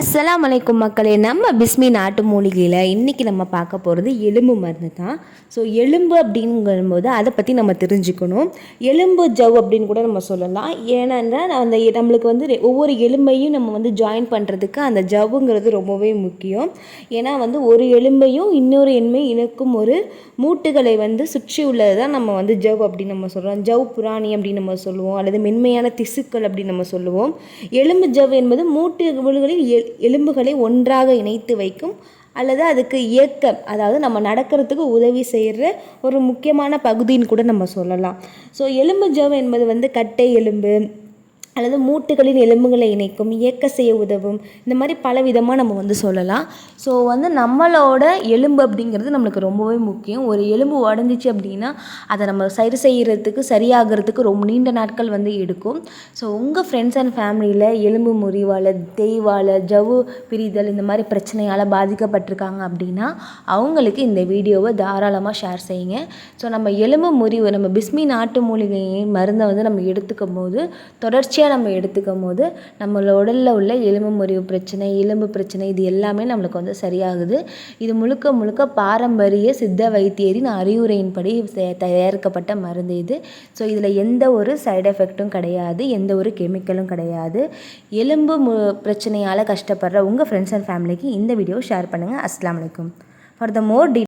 அஸ்லாம் வலைக்கும் மக்களே நம்ம பிஸ்மி நாட்டு மூலிகையில் இன்றைக்கி நம்ம பார்க்க போகிறது எலும்பு மருந்து தான். ஸோ எலும்பு அப்படிங்கும்போது அதை பற்றி நம்ம தெரிஞ்சுக்கணும். எலும்பு ஜவ் அப்படின்னு கூட நம்ம சொல்லலாம். ஏன்னா அந்த நம்மளுக்கு வந்து ஒவ்வொரு எலும்பையும் நம்ம வந்து ஜாயின் பண்ணுறதுக்கு அந்த ஜவ்வுங்கிறது ரொம்பவே முக்கியம். ஏன்னா வந்து ஒரு எலும்பையும் இன்னொரு எண்மை இணைக்கும் ஒரு மூட்டுகளை வந்து சுற்றி உள்ளது தான் நம்ம வந்து ஜவ் அப்படின்னு நம்ம சொல்கிறோம் ஜவ் புராணி அப்படின்னு நம்ம சொல்லுவோம். அல்லது மென்மையான திசுக்கள் அப்படின்னு நம்ம சொல்லுவோம். எலும்பு ஜவ் என்பது மூட்டு எ எலும்புகளை ஒன்றாக இணைத்து வைக்கும் அல்லது அதுக்கு இயக்கம் அதாவது நம்ம நடக்கிறதுக்கு உதவி செய்கிற ஒரு முக்கியமான பகுதின்னு கூட நம்ம சொல்லலாம். ஸோ எலும்பு ஜவ் என்பது வந்து கட்டை எலும்பு அல்லது மூட்டுகளின் எலும்புகளை இணைக்கும் இயக்க செய்ய உதவும். இந்த மாதிரி பல விதமாக நம்ம வந்து சொல்லலாம். ஸோ வந்து நம்மளோட எலும்பு அப்படிங்கிறது நம்மளுக்கு ரொம்பவே முக்கியம். ஒரு எலும்பு உடஞ்சிச்சு அப்படின்னா அதை நம்ம சரி செய்கிறதுக்கு சரியாகிறதுக்கு ரொம்ப நீண்ட நாட்கள் வந்து எடுக்கும். ஸோ உங்கள் ஃப்ரெண்ட்ஸ் அண்ட் ஃபேமிலியில் எலும்பு முறிவால் தேய்வால் ஜவு பிரிதல் இந்த மாதிரி பிரச்சனையால் பாதிக்கப்பட்டிருக்காங்க அப்படின்னா அவங்களுக்கு இந்த வீடியோவை தாராளமாக ஷேர் செய்யுங்க. ஸோ நம்ம எலும்பு முறிவு நம்ம பிஸ்மி நாட்டு மூலிகையின் மருந்தை வந்து நம்ம எடுத்துக்கும் போது தொடர்ச்சியாக நம்ம எடுத்துக்கும் போது நம்மளோட உடலில் உள்ள எலும்பு முறிவு பிரச்சனை எலும்பு பிரச்சனை இது எல்லாமே நம்மளுக்கு வந்து சரியாகுது. இது முழுக்க முழுக்க பாரம்பரிய சித்த வைத்தியரின் அறிவுரையின்படி தயாரிக்கப்பட்ட மருந்து இது. ஸோ இதில் எந்த ஒரு சைடு எஃபெக்ட்டும் கிடையாது எந்த ஒரு கெமிக்கலும் கிடையாது. எலும்பு மு பிரச்சனையால் கஷ்டப்படுற உங்கள் ஃப்ரெண்ட்ஸ் அண்ட் ஃபேமிலிக்கு இந்த வீடியோ ஷேர் பண்ணுங்கள் அஸ்லாம் வலைக்கும் ஃபார் த மோர் டீ